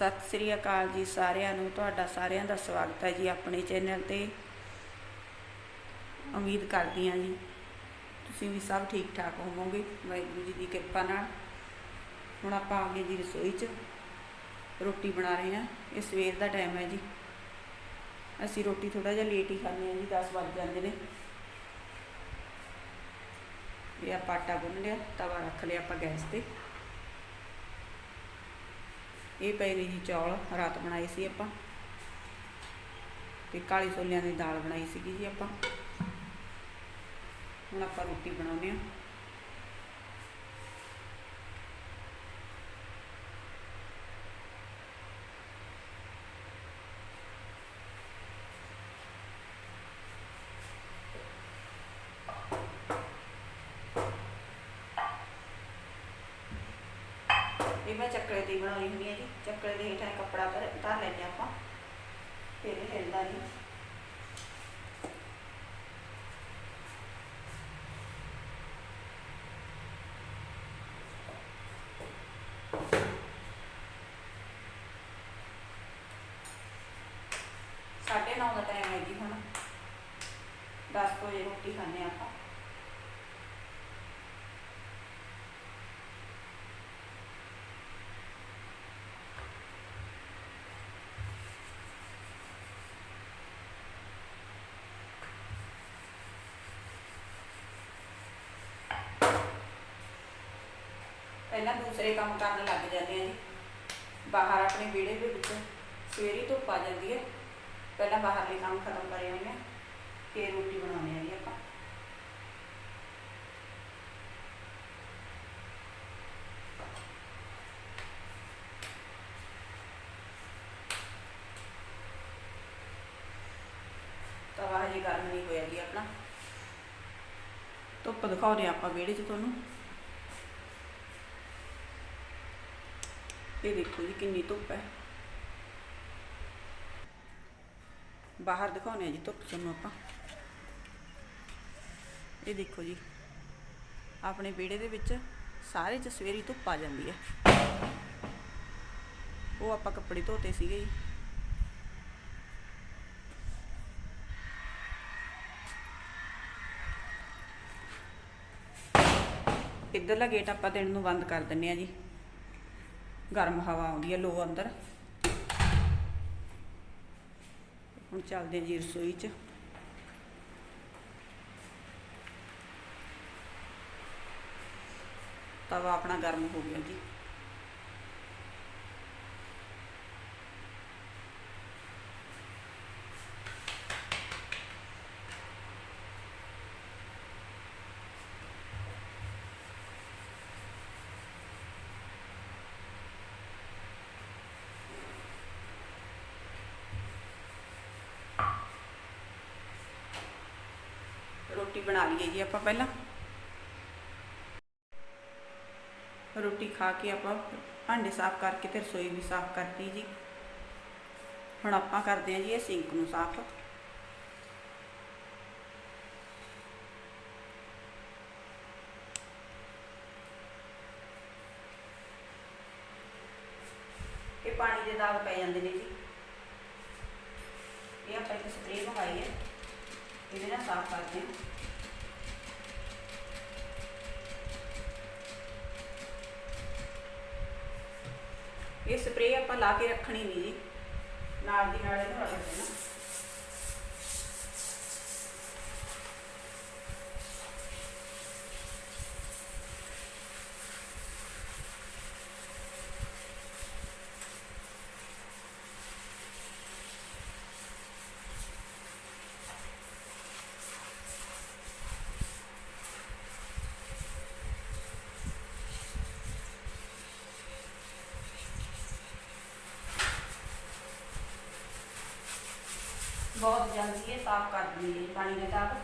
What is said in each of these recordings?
ਸਤਿ ਸ੍ਰੀ ਅਕਾਲ ਜੀ ਸਾਰਿਆਂ ਨੂੰ। ਤੁਹਾਡਾ ਸਾਰਿਆਂ ਦਾ ਸਵਾਗਤ ਹੈ ਜੀ ਆਪਣੇ ਚੈਨਲ ਤੇ। ਉਮੀਦ ਕਰਦੀ ਹਾਂ ਜੀ ਤੁਸੀਂ ਵੀ ਸਭ ਠੀਕ ਠਾਕ ਹੋਵੋਗੇ। ਵਾਹਿਗੁਰੂ ਜੀ ਦੀ ਕਿਰਪਾ ਨਾਲ। ਹੁਣ ਆਪਾਂ ਆ ਗਏ ਜੀ ਰਸੋਈ 'ਚ। ਰੋਟੀ ਬਣਾ ਰਹੇ ਹਾਂ। ਇਹ ਸਵੇਰ ਦਾ ਟਾਈਮ ਹੈ ਜੀ। ਅਸੀਂ ਰੋਟੀ ਥੋੜਾ ਜਿਹਾ ਲੇਟ ਹੀ ਖਾਂਦੇ ਹਾਂ ਜੀ 10 ਵੱਜ ਜਾਂਦੇ ਨੇ। ਇਹ ਆਪਾਂ ਆਟਾ ਗੁੰਨ ਲਿਆ, ਤਵਾ ਰੱਖ ਲਿਆ ਆਪਾਂ ਗੈਸ ਤੇ। ਇਹ ਪਏ ਨੇ ਜੀ ਚੌਲ, ਰਾਤ ਬਣਾਏ ਸੀ ਆਪਾਂ। ਤੇ ਕਾਲੀ ਛੋਲਿਆਂ ਦੀ ਦਾਲ ਬਣਾਈ ਸੀਗੀ ਜੀ ਆਪਾਂ। ਹੁਣ ਆਪਾਂ ਰੋਟੀ ਬਣਾਉਂਦੇ ਹਾਂ। ਇਹ ਮੈਂ ਚੱਕਲੇ ਦੀ ਬਣਾਉਣੀ ਹੁੰਦੀ ਹੈ ਜੀ। ਚੱਕਲੇ ਦੇ ਹੇਠਾਂ ਕੱਪੜਾ ਧਰ ਧਰ ਲੈਂਦੇ ਆਪਾਂ। ਫਿਰ ਇਹ ਹਿਲਦਾ ਨਹੀਂ ਸਾਢੇ ਨੌ ਦਾ ਟਾਈਮ ਹੈ ਜੀ ਹੁਣ। 10 ਵਜੇ ਰੋਟੀ ਖਾਂਦੇ ਹਾਂ ਆਪਾਂ। ਪਹਿਲਾਂ ਦੂਸਰੇ ਕੰਮ ਕਰਨ ਲੱਗ ਜਾਂਦੇ ਆ ਜੀ। ਬਾਹਰ ਆਪਣੇ ਵਿਹੜੇ ਦੇ ਵਿੱਚ ਸਵੇਰੀ ਧੁੱਪ ਆ ਜਾਂਦੀ ਹੈ। ਪਹਿਲਾਂ ਬਾਹਰਲੇ ਕੰਮ ਖਤਮ ਕਰੇ ਹੋਏ ਆ, ਫਿਰ ਰੋਟੀ ਬਣਾਉਂਦੇ ਆ ਜੀ ਆਪਾਂ। ਤਵਾ ਹਜੇ ਗਰਮ ਨਹੀਂ ਹੋਇਆ ਜੀ ਆਪਣਾ। ਧੁੱਪ ਦਿਖਾਉਂਦੇ ਆ ਆਪਾਂ ਵਿਹੜੇ 'ਚ ਤੁਹਾਨੂੰ। ਇਹ ਦੇਖੋ ਜੀ ਕਿੰਨੀ ਧੁੱਪ ਹੈ। ਬਾਹਰ ਦਿਖਾਉਂਦੇ ਆ ਜੀ ਧੁੱਪ ਤੁਹਾਨੂੰ ਆਪਾਂ। ਇਹ ਦੇਖੋ ਜੀ, ਆਪਣੇ ਵਿਹੜੇ ਦੇ ਵਿੱਚ ਸਾਰੇ ਚ ਸਵੇਰੀ ਧੁੱਪ ਆ ਜਾਂਦੀ ਹੈ। ਉਹ ਆਪਾਂ ਕੱਪੜੇ ਧੋਤੇ ਸੀਗੇ ਜੀ। ਇੱਧਰਲਾ ਗੇਟ ਆਪਾਂ ਦਿਨ ਨੂੰ ਬੰਦ ਕਰ ਦਿੰਨੇ ਆ ਜੀ। ਗਰਮ ਹਵਾ ਆਉਂਦੀ ਹੈ ਲੋ ਅੰਦਰ। ਹੁਣ ਚੱਲਦੇ ਹਾਂ ਜੀ ਰਸੋਈ 'ਚ। ਤਵਾ ਆਪਣਾ ਗਰਮ ਹੋ ਗਿਆ ਜੀ। ਰੋਟੀ ਬਣਾ ਲਈਏ ਜੀ ਆਪਾਂ ਪਹਿਲਾਂ। ਰੋਟੀ ਖਾ ਕੇ ਆਪਾਂ ਭਾਂਡੇ ਸਾਫ਼ ਕਰਕੇ ਤੇ ਰਸੋਈ ਵੀ ਸਾਫ਼ ਕਰਤੀ ਜੀ। ਹੁਣ ਆਪਾਂ ਕਰਦੇ ਹਾਂ ਜੀ ਇਹ ਸਿੰਕ ਨੂੰ ਸਾਫ਼। ਇਹ ਪਾਣੀ ਦੇ ਦਾਗ ਪੈ ਜਾਂਦੇ ਨੇ ਜੀ। ਇਹ ਆਪਾਂ ਇੱਕ ਸਪਰੇਅ ਮੰਗਾਈ ਹੈ। ਇਹਦੇ ਨਾਲ ਸਾਫ਼ ਕਰਦੇ ਹਾਂ ਇਹ ਸਪਰੇਅ ਆਪਾਂ ਲਾ ਕੇ ਰੱਖਣੀ ਨਹੀਂ ਜੀ। ਨਾਲ ਦੀ ਨਾਲ ਇਹਨੂੰ ਰੱਖ ਦੇਣਾ। ਬਹੁਤ ਜਲਦੀ ਇਹ ਸਾਫ਼ ਕਰ ਦਿੰਦੀ ਹੈ ਪਾਣੀ ਦੇ ਦਾਗ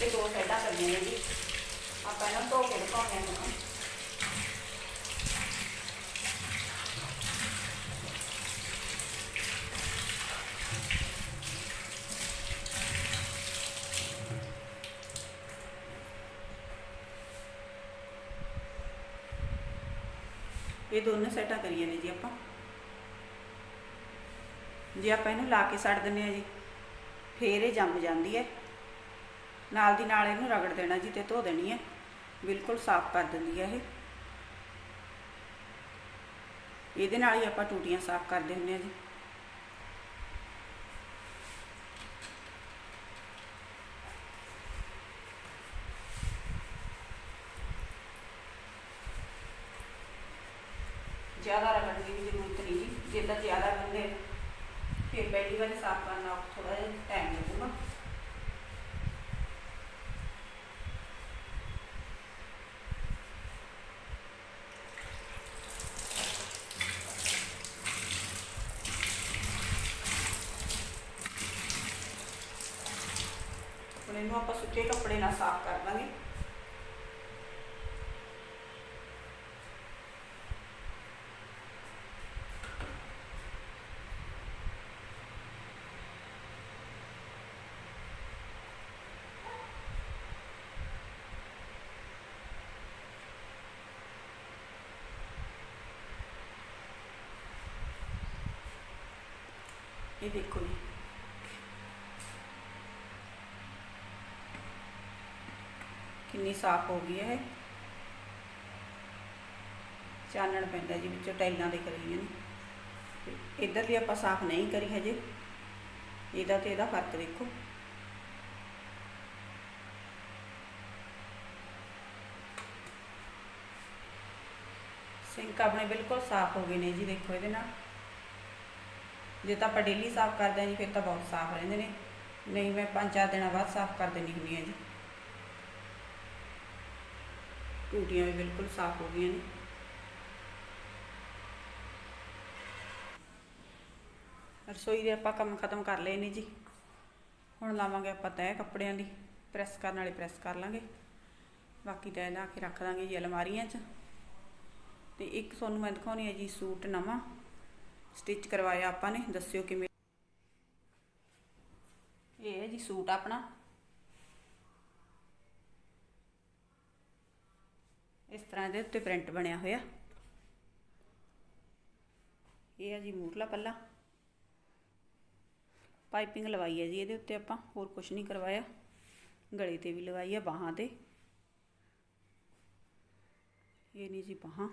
ਤੇ ਦੋ ਸਾਈਡਾਂ ਕਰਨੀਆਂ ਨੇ ਜੀ ਆਪਾਂ ਇਹਨਾਂ ਨੂੰ ਇਹ ਦੋਨੇ ਸੈਟਾਂ ਕਰੀਆਂ ਨੇ ਜੀ ਆਪਾਂ। ਜੇ ਆਪਾਂ ਇਹਨੂੰ ਲਾ ਕੇ ਛੱਡ ਦਿੰਨੇ ਆ ਜੀ, ਫੇਰ ਇਹ ਜੰਮ ਜਾਂਦੀ ਹੈ। ਨਾਲ ਦੀ ਨਾਲ ਇਹਨੂੰ ਰਗੜ ਦੇਣਾ ਜੀ ਤੇ ਧੋ ਦੇਣੀ ਹੈ। ਬਿਲਕੁਲ ਸਾਫ਼ ਕਰ ਦਿੰਦੀ ਹੈ ਇਹ। ਇਹਦੇ ਨਾਲ ਹੀ ਆਪਾਂ ਟੂਟੀਆਂ ਸਾਫ਼ ਕਰਦੇ ਹੁੰਦੇ ਆ ਜੀ ਜ਼ਿਆਦਾ ਰਗੜਨ ਦੀ ਵੀ ਜ਼ਰੂਰਤ ਨਹੀਂ ਜੇ ਤਾਂ ਜ਼ਿਆਦਾ ਬੰਦੇ ਫਿਰ ਪਹਿਲੀ ਵਾਰੀ ਸਾਫ਼ ਕਰਨਾ ਥੋੜਾ ਜਿਹਾ ਟਾਈਮ ਲੱਗੂਗਾ। ਹੁਣ ਇਹਨੂੰ ਆਪਾਂ ਸੁੱਕੇ ਕੱਪੜੇ ਨਾਲ ਸਾਫ਼ ਕਰ ਦਾਂਗੇ। ਇਹ ਦੇਖੋ ਜੀ। ਕਿੰਨੀ ਸਾਫ਼ ਹੋ ਗਈ ਹੈ। ਚਾਨਣ ਪੈਂਦਾ ਜੀ ਵਿੱਚੋਂ ਟਾਈਲਾਂ ਦੇ ਕਰੀਆਂ ਨੇ ਇੱਧਰ ਵੀ ਆਪਾਂ ਸਾਫ਼ ਨਹੀਂ ਕਰੀ ਹਜੇ। ਇਹਦਾ ਤੇ ਇਹਦਾ ਫ਼ਰਕ ਦੇਖੋ। ਸਿੰਕ ਆਪਣੇ ਬਿਲਕੁਲ ਸਾਫ਼ ਹੋ ਗਏ ਨੇ ਜੀ, ਦੇਖੋ ਇਹਦੇ ਨਾਲ। ਜੇ ਤਾਂ ਆਪਾਂ ਡੇਲੀ ਸਾਫ਼ ਕਰਦੇ ਹਾਂ ਜੀ, ਫਿਰ ਤਾਂ ਬਹੁਤ ਸਾਫ਼ ਰਹਿੰਦੇ ਨੇ। ਨਹੀਂ, ਮੈਂ ਪੰਜ ਚਾਰ ਦਿਨਾਂ ਬਾਅਦ ਸਾਫ਼ ਕਰ ਦਿੰਦੀ ਹੁੰਦੀ ਹਾਂ ਜੀ। ਟੂਟੀਆਂ ਵੀ ਬਿਲਕੁਲ ਸਾਫ਼ ਹੋ ਗਈਆਂ ਨੇ। ਰਸੋਈ ਦੇ ਆਪਾਂ ਕੰਮ ਖਤਮ ਕਰ ਲਏ ਨੇ ਜੀ। ਹੁਣ ਲਾਵਾਂਗੇ ਆਪਾਂ ਤੈਅ ਕੱਪੜਿਆਂ ਦੀ। ਪ੍ਰੈਸ ਕਰਨ ਵਾਲੇ ਪ੍ਰੈਸ ਕਰ ਲਾਂਗੇ। ਬਾਕੀ ਤੈਅ ਲਾ ਕੇ ਰੱਖ ਦਾਂਗੇ ਜੀ ਅਲਮਾਰੀਆਂ 'ਚ। ਤੇ ਇੱਕ ਤੁਹਾਨੂੰ ਮੈਂ ਦਿਖਾਉਣੀ ਹੈ ਜੀ ਸੂਟ ਨਵਾਂ। ਸਟਿਚ ਕਰਵਾਇਆ ਆਪਾਂ ਨੇ, ਦੱਸਿਓ ਕਿਵੇਂ? ਇਹ ਹੈ ਜੀ ਸੂਟ ਆਪਣਾ। ਇਸ ਤਰ੍ਹਾਂ ਇਹਦੇ ਉੱਤੇ ਪ੍ਰਿੰਟ ਬਣਿਆ ਹੋਇਆ। ਇਹ ਹੈ ਜੀ ਮੂਰਲਾ ਪੱਲਾ। ਪਾਈਪਿੰਗ ਲਵਾਈ ਹੈ ਜੀ ਇਹਦੇ ਉੱਤੇ ਆਪਾਂ, ਹੋਰ ਕੁਝ ਨਹੀਂ ਕਰਵਾਇਆ। ਗਲੇ ਤੇ ਵੀ ਲਵਾਈ ਹੈ, ਬਾਹਾਂ ਤੇ। ਇਹ ਨਹੀਂ ਜੀ ਬਾਹਾਂ।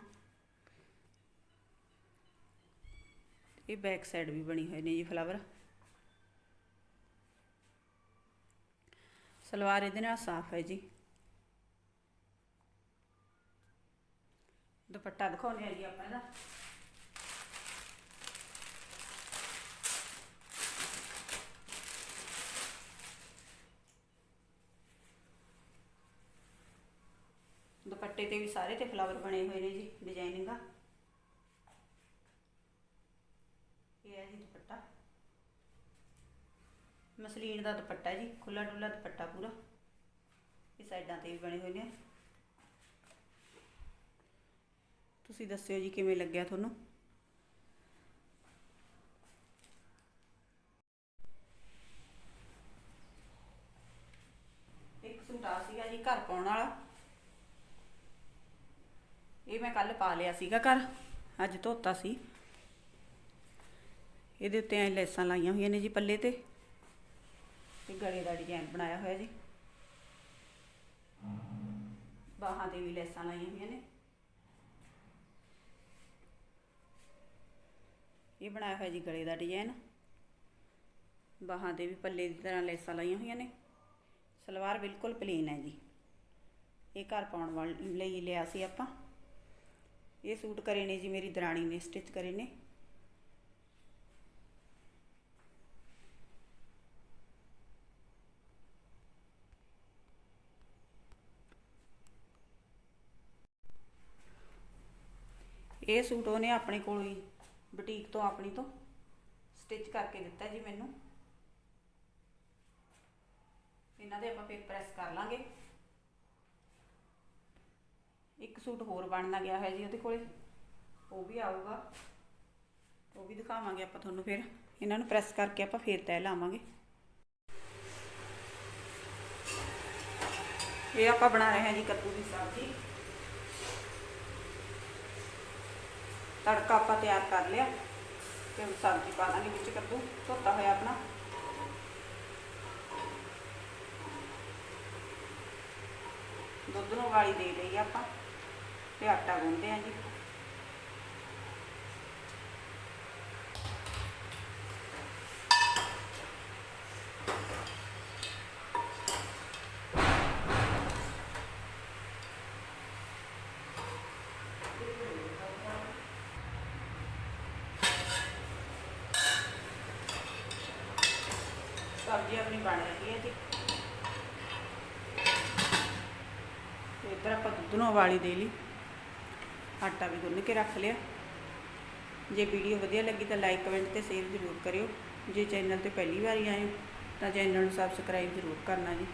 ਇਹ ਬੈਕ ਸਾਈਡ ਵੀ ਬਣੀ ਹੋਈ ਨੇ ਜੀ ਫਲਾਵਰ ਸਲਵਾਰ ਇਹਦੇ ਨਾਲ ਸਾਫ਼ ਹੈ ਜੀ। ਦੁਪੱਟਾ ਦਿਖਾਉਂਦੇ ਆ ਜੀ ਆਪਾਂ ਇਹਦਾ। ਦੁਪੱਟੇ ਤੇ ਵੀ ਸਾਰੇ ਤੇ ਫਲਾਵਰ ਬਣੇ ਹੋਏ ਨੇ ਜੀ ਡਿਜ਼ਾਈਨਿੰਗ ਆ ਇਹ ਹੈ ਜੀ ਦੁਪੱਟਾ ਮਸਲੀਨ ਦਾ ਦੁਪੱਟਾ ਜੀ ਖੁੱਲਾ ਡੁੱਲਾ ਦੁਪੱਟਾ ਪੂਰਾ। ਇਹ ਸਾਈਡਾਂ ਤੇ ਵੀ ਬਣੇ ਹੋਏ ਨੇ। ਤੁਸੀਂ ਦੱਸਿਓ ਜੀ ਕਿਵੇਂ ਲੱਗਿਆ ਤੁਹਾਨੂੰ? ਇੱਕ ਸੂਟ ਆ ਸੀਗਾ ਜੀ ਘਰ ਪਾਉਣ ਵਾਲਾ। ਇਹ ਮੈਂ ਕੱਲ ਪਾ ਲਿਆ ਸੀਗਾ ਘਰ, ਅੱਜ ਧੋਤਾ ਸੀ। ਇਹਦੇ ਉੱਤੇ ਐ ਲੈਸਾਂ ਲਾਈਆਂ ਹੋਈਆਂ ਨੇ ਜੀ ਪੱਲੇ ਤੇ। ਤੇ ਗਲੇ ਦਾ ਡਿਜ਼ਾਈਨ ਬਣਾਇਆ ਹੋਇਆ ਜੀ। ਬਾਹਾਂ ਤੇ ਵੀ ਲੈਸਾਂ ਲਾਈਆਂ ਹੋਈਆਂ ਨੇ। ਇਹ ਬਣਾਇਆ ਹੋਇਆ ਜੀ ਗਲੇ ਦਾ ਡਿਜ਼ਾਈਨ ਬਾਹਾਂ ਤੇ ਵੀ ਪੱਲੇ ਦੀ ਤਰ੍ਹਾਂ ਲੈਸਾਂ ਲਾਈਆਂ ਹੋਈਆਂ ਨੇ। ਸਲਵਾਰ ਬਿਲਕੁਲ ਪਲੇਨ ਹੈ ਜੀ। ਇਹ ਘਰ ਪਾਉਣ ਵਾਲ, ਲਈ ਲਿਆ ਸੀ ਆਪਾਂ। ਇਹ ਸੂਟ ਕਰੇ ਨੇ ਜੀ ਮੇਰੀ ਦਰਾਣੀ ਨੇ ਸਟਿਚ ਕਰੇ ਨੇ। ਇਹ ਸੂਟ ਉਹਨੇ ਆਪਣੇ ਕੋਲ ਹੀ, ਬੁਟੀਕ ਤੋਂ ਆਪਣੀ ਤੋਂ ਸਟਿਚ ਕਰਕੇ ਦਿੱਤਾ ਜੀ ਮੈਨੂੰ। ਇਹਨਾਂ ਦੇ ਆਪਾਂ ਫਿਰ ਪ੍ਰੈਸ ਕਰ ਲਾਂਗੇ। ਇੱਕ ਸੂਟ ਹੋਰ ਬਣਨਾ ਗਿਆ ਹੈ ਜੀ ਉਹਦੇ ਕੋਲੇ। ਉਹ ਵੀ ਆਊਗਾ। ਉਹ ਵੀ ਦਿਖਾਵਾਂਗੇ ਆਪਾਂ ਤੁਹਾਨੂੰ ਫਿਰ। ਇਹਨਾਂ ਨੂੰ ਪ੍ਰੈਸ ਕਰਕੇ ਆਪਾਂ ਫੇਰ ਤੈ ਲਾਵਾਂਗੇ। ਇਹ ਆਪਾਂ ਬਣਾ ਰਹੇ ਹਾਂ ਜੀ ਕੱਦੂ ਦੀ ਸਬਜ਼ੀ। ਤੜਕਾ ਆਪਾਂ ਤਿਆਰ ਕਰ ਲਿਆ ਤੇ ਹੁਣ ਸਬਜ਼ੀ ਪਾ ਦਾਂਗੇ ਵਿੱਚ ਕੱਦੂ, ਧੋਤਾ ਹੋਇਆ ਆਪਣਾ। ਦੁੱਧ ਨੂੰ ਉਬਾਲੀ ਦੇ ਲਈ ਆਪਾਂ ਤੇ ਆਟਾ ਗੁੰਨਦੇ ਆਂ ਜੀ। ਸਬਜ਼ੀ ਆਪਣੀ ਬਣ ਰਹੀ ਹੈ ਜੀ। ਤੇ ਇੱਧਰ ਆਪਾਂ ਦੁੱਧ ਨੂੰ ਉਬਾਲੀ ਦੇ ਲਈ। ਆਟਾ ਵੀ ਗੁੰਨ ਕੇ ਰੱਖ ਲਿਆ। ਜੇ ਵੀਡੀਓ ਵਧੀਆ ਲੱਗੀ ਤਾਂ ਲਾਈਕ, ਕਮੈਂਟ ਤੇ ਸ਼ੇਅਰ ਜ਼ਰੂਰ ਕਰਿਓ। ਜੇ ਚੈਨਲ ਤੇ ਪਹਿਲੀ ਵਾਰੀ ਆਏ ਹੋ ਤਾਂ ਚੈਨਲ ਨੂੰ ਸਬਸਕ੍ਰਾਈਬ ਜ਼ਰੂਰ ਕਰਨਾ ਜੀ।